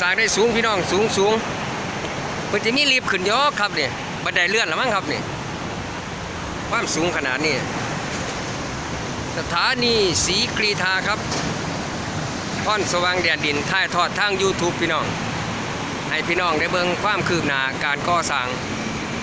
สร้างได้สูงพี่น้องสูงสูงเพิ่นจะมีรีบขึ้นยกครับเนี่ยบันไดเลื่อนละมั้งครับเนี่ยความสูงขนาดนี้สถานีสีกรีธาครับพรสว่างแดนดินถ่ายทอดทาง YouTube พี่น้อง ให้พี่น้องได้เบิ่งความคืบหน้าการก่อสร้าง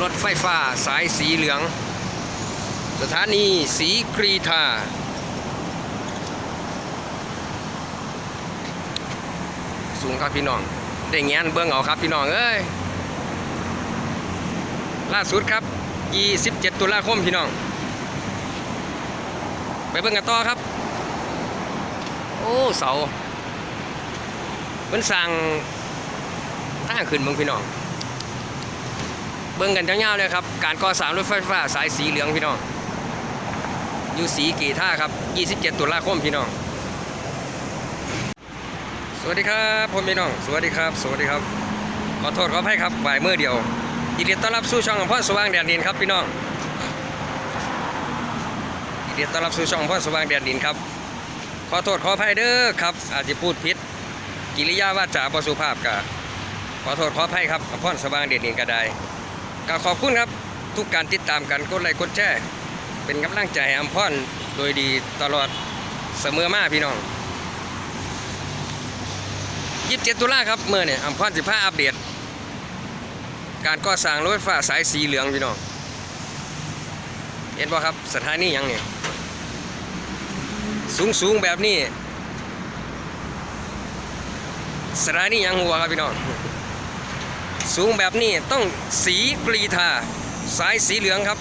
รถไฟฟ้าสายสีเหลือง สถานีสีกรีธา สูงครับพี่น้องได้แงนเบิ่งเอาครับพี่น้องเอ้ยล่าสุดครับ 27 ตุลาคมพี่น้อง ไปเบิ่งกันต่อครับ โอ้เสามันสั่งทางขึ้นเมืองพี่น้อง เบิ่งกันยาวๆเลยครับ การก่อสร้างรถไฟฟ้าสายสีเหลืองพี่น้องอยู่สีกี่ท่าครับ 27 ตุลาคมพี่น้อง สวัสดีครับผมพี่น้อง สวัสดีครับ สวัสดีครับ ขอโทษขออภัยครับบ่ายมือเดียวยินดีต้อนรับสู่ช่องของพ่อสว่างแดนดินครับพี่น้องยินดีต้อนรับสู่ช่องของพ่อสว่างแดนดินครับ ขอโทษขออภัยเด้อครับ อาจจะพูดผิด กิริยาวาจาประสุภาพกะขอโทษขออภัยครับพ่อสว่างแดนดินก็ได้ก็ขอบคุณครับทุกการติดตามกันกดไลค์กดแชร์เป็นกำลังใจให้อัมพรโดยดีตลอดเสมอมาพี่น้อง 27ตุลาครับเมื่อเนี่ยอัมพร15อัปเดต การก่อสร้างรถไฟฟ้าสายสีเหลืองพี่น้องเห็นป่ะครับสถานียังเนี่ยสูงสูงแบบนี้สถานียังหัวครับพี่น้องสูงแบบนี้ต้องสีกรีธาสายสีเหลืองครับ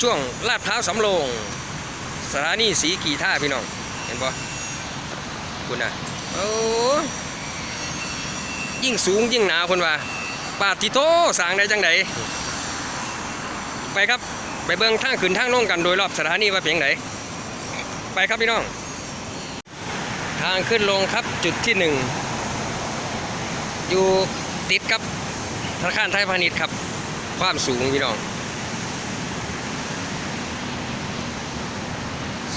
ช่วงลาดพร้าวสำโรงสถานีสีกรีธาพี่น้อง เห็นป่ะคุณนะ โอ้ยิ่งสูงยิ่งหนาวคนว่าปาติโตสางได้จังไดไปครับ ไปเบิ่งทางขึ้นทางลงกันโดยรอบสถานีว่าเพียงไหนไปครับพี่น้อง ทางขึ้นลงครับจุดที่หนึ่งอยู่ติดกับธนาคารไทยพาณิชย์ครับ ความสูงพี่น้อง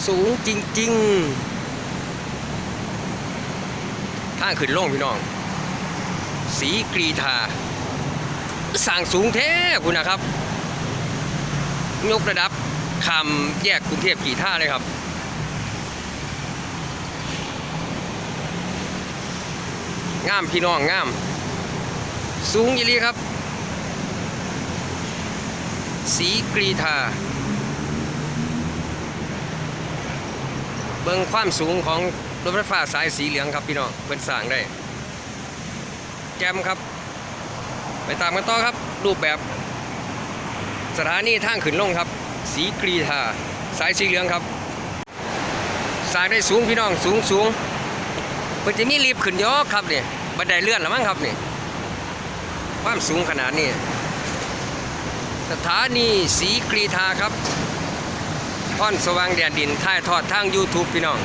สูงจริง ๆ ทางขึ้นลงพี่น้อง สีกรีธาสั่งสูงแท้คุณนะครับ ยกระดับคำแยกกรุงเทพกี่ท่าเลยครับ งามพี่น้องงาม สูงยี่ลีครับ สีกรีธาเบิ่งความสูงของ รถไฟฟ้าสายสีเหลืองครับพี่น้องเป็นสั่งได้ แจมครับ ไปตามกันต่อครับ รูปแบบ สถานีทางขึ้นลงครับ สีกรีธาสายสีเหลืองครับสร้างได้สูงพี่น้องสูงสูงเพิ่นจะมีรีบขึ้นยกครับเนี่ยบันไดเลื่อนละมั้งครับเนี่ยความสูงขนาดนี้สถานีสีกรีธาครับพรสว่างแดนดินถ่ายทอดทาง YouTube พี่น้อง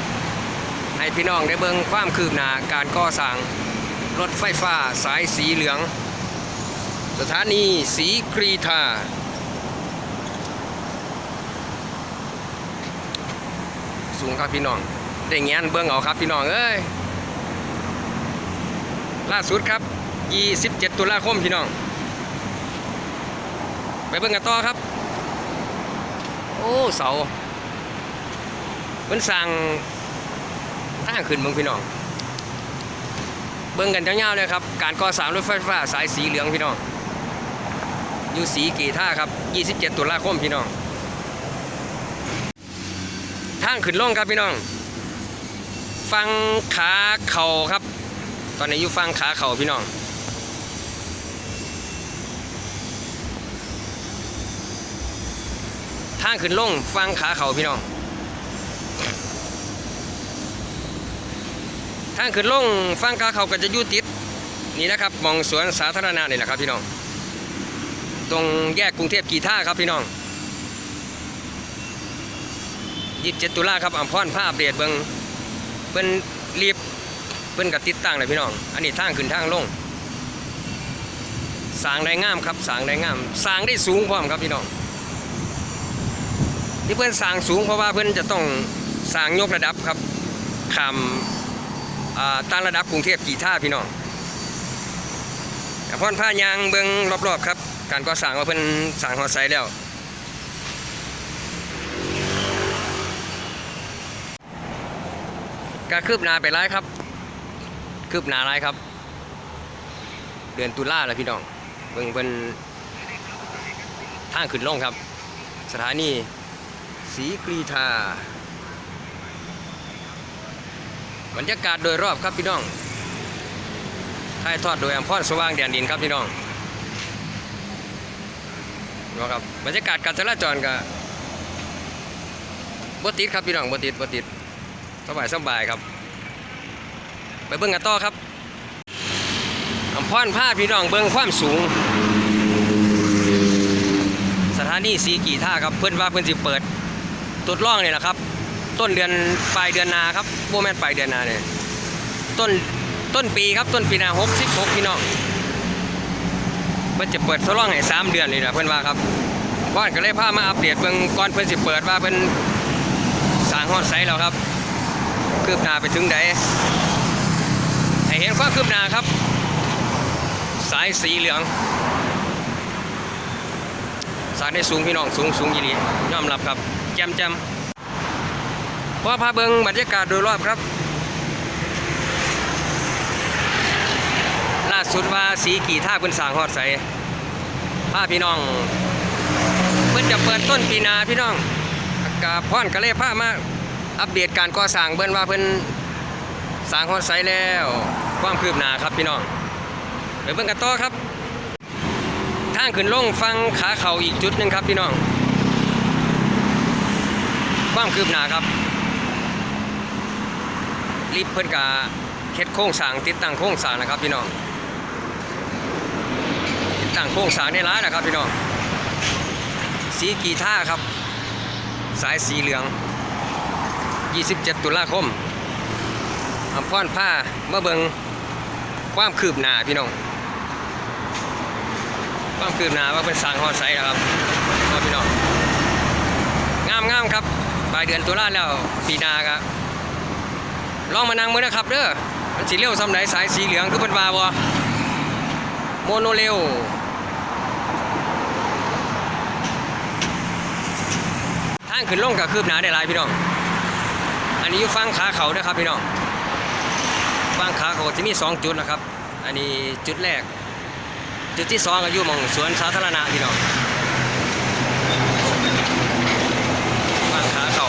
ให้พี่น้องได้เบิ่งความคืบหน้าการก่อสร้างรถไฟฟ้าสายสีเหลือง สถานีสีกรีธาสูงครับพี่น้องได้แงนเบื้องเอาครับพี่น้องเอ้ยล่าสุดครับ 27 ตุลาคมพี่น้อง ไปเบิ่งกันต่อครับ โอ้เสาเป็นสั่ง ทางขึ้นเมืองพี่น้อง เบิ่งกันยาวๆเลยครับ การก่อสร้างรถไฟฟ้าสายสีเหลืองพี่น้อง อยู่สีกี่ท่าครับ 27 ตุลาคมพี่น้อง ทางขึ้นลงครับพี่น้อง ฟังขาเข่าครับ ตอนนี้อยู่ฟังขาเข่าพี่น้องทางขึ้นลงฟังขาเข่าพี่น้อง ทางขึ้นลงฟังขาเขาก็จะยู่ติดนี่นะครับมองสวนสาธารณะนี่แหละครับพี่น้อง ตรงแยกกรุงเทพกีท่าครับพี่น้อง27ตุลาครับอัมพรภาพเดเบิงเพิ่นรีบเพิ่นกับติดตั้งเลยพี่น้อง อันนี้ทางขึ้นทางลงสางได้งามครับสางได้งามสางได้สูงพร้อมครับพี่น้องที่เพื่อนสางสูงเพราะว่าเพื่อนจะต้องสางยกระดับครับคำ ตั้งระดับกรุงเทพกี่ท่าพี่น้องพ่อนผ้ายางเบิงรอบๆครับ การก่อสร้างว่าเพิ่นสร้างหอไซแล้วก็คืบหน้าไปไล่ครับ คืบหน้าไล่ครับ เดือนตุลาแล้วพี่น้องเบิ่งเป็นทางขึ้นลงครับ สถานีศรีกรีธา บรรยากาศโดยรอบครับพี่น้องถ่ายทอดโดยอัมพรสว่างแดนดินครับพี่น้องนะครับบรรยากาศการจราจรก็บ่ติดครับพี่น้องบ่ติดบ่ติดสบายสบายครับ ไปเบิ่งกันต่อครับอำพรผ้าพี่น้องเบิ่งความสูง สถานีสีกี่ท่าครับเพื่อนว่าเพื่อนสิเปิดทดลองเนี่ยแหละครับ ต้นเดือนปลายเดือนนาครับโบแม่นปลายเดือนนาเนี่ยต้นต้นปีครับต้นปีนาหกสิบหกพี่น้องเพื่อนจะเปิดทดลองให้สามเดือนนี่แหละเพื่อนว่าครับก่อนก็เลยพามาอัปเดตเบิ่งก่อนเพื่อนสิเปิดว่าเป็นสางฮอดไซต์แล้วครับคืบหน้าไปถึงไหนให้เห็นความคืบหน้าครับ สายสีเหลืองสายได้สูงพี่น้องสูงสูงยีรียอมรับครับแจมแจม พอพาเบิงบรรยากาศโดยรอบครับ ล่าสุดว่าสีกี่ท่าเพิ่นสางฮอดใสพาพี่น้อง เพิ่นจะเปิดต้นปีนาพี่น้องกาพ่อนก็เลยพามาอัปเดตการก่อสร้างเบิ่นว่าเพิ่นสร้างฮอดไซต์แล้ว ความคืบหน้าครับพี่น้องไปเบิ่งกันต่อครับทางขึ้นลงฟังขาเข่าอีกจุดหนึ่งครับพี่น้องความคืบหน้าครับ รีบเพิ่อนกาเฮ็ดโครงสางติดตั้งโครงสางนะครับพี่น้องติดตั้งโครงสางได้ายนะครับพี่น้องสีกีท่าครับ สายสีเหลือง 27 ตุลาคมอำพรผ้าเมื่อเบิงความคืบหน้าพี่น้องความคืบหน้าว่าเป็นสางฮอดไซต์นะครับครับพี่น้องงามงามครับปลายเดือนตุลาแล้วปีนาครับ ลองมานั่งมือนะครับเด้อมันสีเลี้ยวซ้ำไหนสายสีเหลืองคือเป็นวาบ่โมโนเรลทางขึ้นลงกับคืบหน้าได้หลายพี่น้อง อันนี้อยู่ฟังขาเขาเด้ครับพี่น้องฟังขาเขาจะมีสองจุดนะครับ อันนี้จุดแรก จุดที่สองก็อยู่มองสวนสาธารณะพี่น้องฟังขาเขา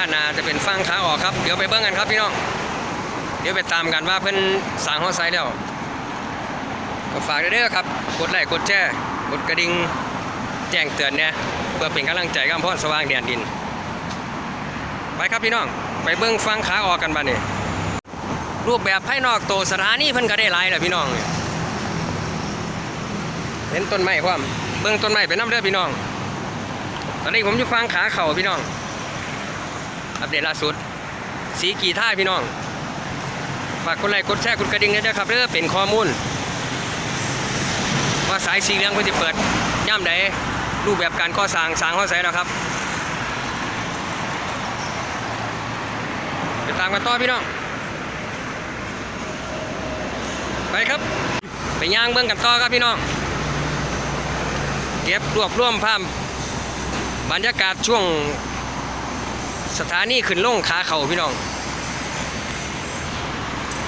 ด้านหน้าจะเป็นฟังขาออกครับ เดี๋ยวไปเบิ้งกันครับพี่น้อง เดี๋ยวไปตามกันว่าเพิ่อนสร้างฮอดไซด์แล้ว ก็ฝากเด้อครับ กดไลค์กดแชร์กดกระดิ่งแจ้งเตือนเนี่ยเพื่อเป็นกำลังใจกับพ่อสว่างแดนดิน ไปครับพี่น้อง ไปเบิ้งฟังขาออกกันบ้านี่รูปแบบภายนอกโตสถานีเพิ่นก็ได้หลายแหละพี่น้อง เห็นต้นไม้ความเบื้องต้นไม้เป็นน้ำเด้อพี่น้อง ตอนนี้ผมอยู่ฟังขาเข่าพี่น้อง อัปเดตล่าสุด สีกี่ท่าพี่น้องฝากกดไลค์กดแชร์กดกระดิ่งด้วยนะครับเด้อเป็นข้อมูล ว่าสายสีเหลืองเพิ่นจะเปิดย่ำใดรูปแบบการก่อสร้างสร้างข้าใส่แล้วครับไปตามกันต่อพี่น้อง ไปครับ ไปย่างเบิ่งกันต่อครับพี่น้อง เก็บรวบรวมภาพบรรยากาศช่วง สถานีขึ้นลงขาเขาพี่น้อง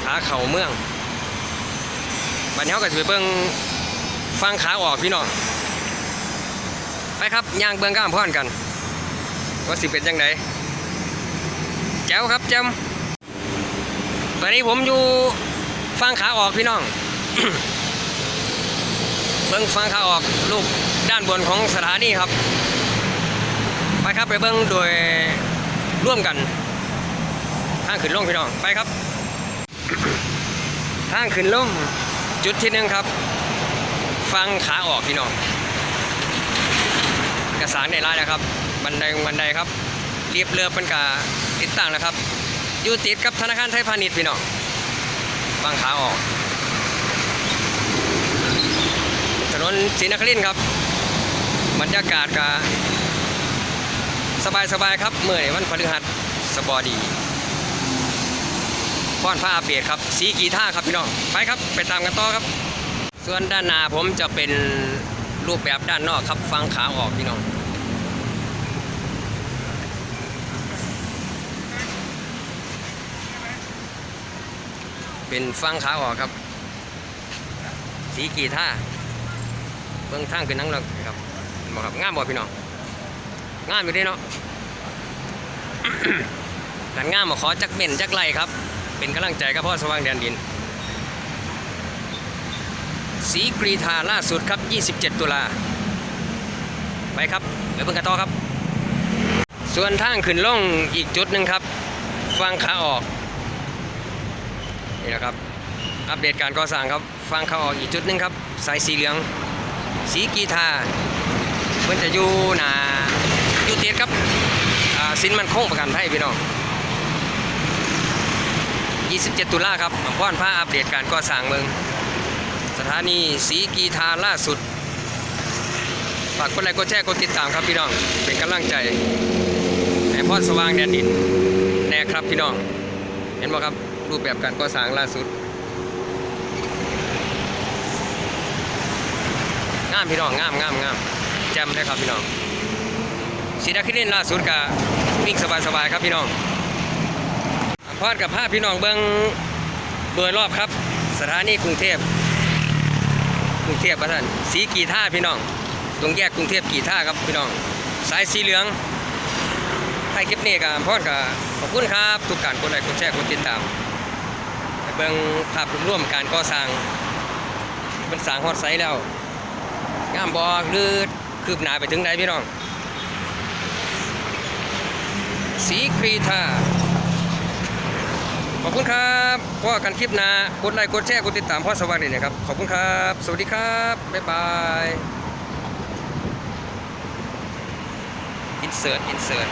ขาเขาเมืองบันเขาก็จะไปเบิ่งฟังขาออกพี่น้องไปครับย่างเบิ่งก้ามพร้อนกัน ว่าสิเป็นยังไงแจ๋วครับแจมตอนนี้ผมอยู่ฟังขาออกพี่น้องเบิ้งฟังขาออกรูปด้านบนของสถานีครับ ไปครับไปเบิ้งโดย ร่วมกันทางขึ้นลงพี่น้องไปครับทางขึ้นลงจุดที่หนึ่งครับ ฟังขาออกพี่น้องเอกสารในร้านนะครับ บันไดบันไดครับเรียบเรือเป็นกาติดตั้งนะครับ อยู่ติดกับธนาคารไทยพาณิชย์พี่น้องฟังขาออกถนนศรีนครินครับ บรรยากาศก็ สบายสบายครับเมื่อยวันพฤหัสสบอดีพรผ้าอัปเดตครับ สีกีท่าครับพี่น้อง ไปครับ ไปตามกันต่อครับ ส่วนด้านหน้าผมจะเป็นรูปแบบด้านนอกครับ ฟังขาออกพี่น้องเป็นฟังขาออกครับ สีกีท่าเบื้องทางเป็นนังเลิกครับเห็นบ่ครับงามบ่พี่น้อง งามอยู่ด้เนาะกันงามมาขอจักเม่นจักไหลครับ เป็นกำลังใจกับพ่อสว่างแดนดิน สีกรีธาล่าสุดครับ 27 ตุลา ไปครับเดี๋ยวเพิ่งกันต่อครับ ส่วนทางขึ้นล่องอีกจุดหนึ่งครับ ฟังขาออก นี่นะครับ อัปเดตการก่อสร้างครับฟังขาออกอีกจุดหนึ่งครับ สายสีเหลือง สีกีทาเพิ่นจะอยู่หนา ยูเตียครับสินมันคงประกันไทยพี่น้อง 27 ตุลาครับอำพรผ้าอัปเดตการก่อสร้างเมือง สถานีสีกีทาล่าสุด ฝากกดไลค์กดแชร์กดติดตามครับพี่น้อง เป็นกำลังใจให้พอดสว่างแดนดินแน่ครับพี่น้อง เห็นไหมครับรูปแบบการก่อสร้างล่าสุดงามพี่น้องงามงามงามแจ่มเลยครับพี่น้อง สีดาคิดินล่าสุดกับวิ่งสบายๆครับพี่น้องพอดกับภาพพี่น้องเบิ้งโดยรอบครับ สถานีกรุงเทพกรุงเทพบ้านสีกีท่าพี่น้อง ตรงแยกกรุงเทพกีท่าครับพี่น้อง สายสีเหลืองให้คลิปนี้กับพ่อกับขอบคุณครับ ทุกการกดไลค์กดแชร์กดติดตามเบิ่งภาพรวมการก่อสร้างเป็นสร้างฮอดไซส์แล้วงามบอหรือคืบหน้าไปถึงไหนพี่น้อง สีกรีธาขอบคุณครับพอกันคลิปหน้ากดไลค์กดแชร์กดติดตามพ่อสว่างนี่นะครับขอบคุณครับ สวัสดีครับ บ๊ายบายอินเสิร์ตอินเสิร์ต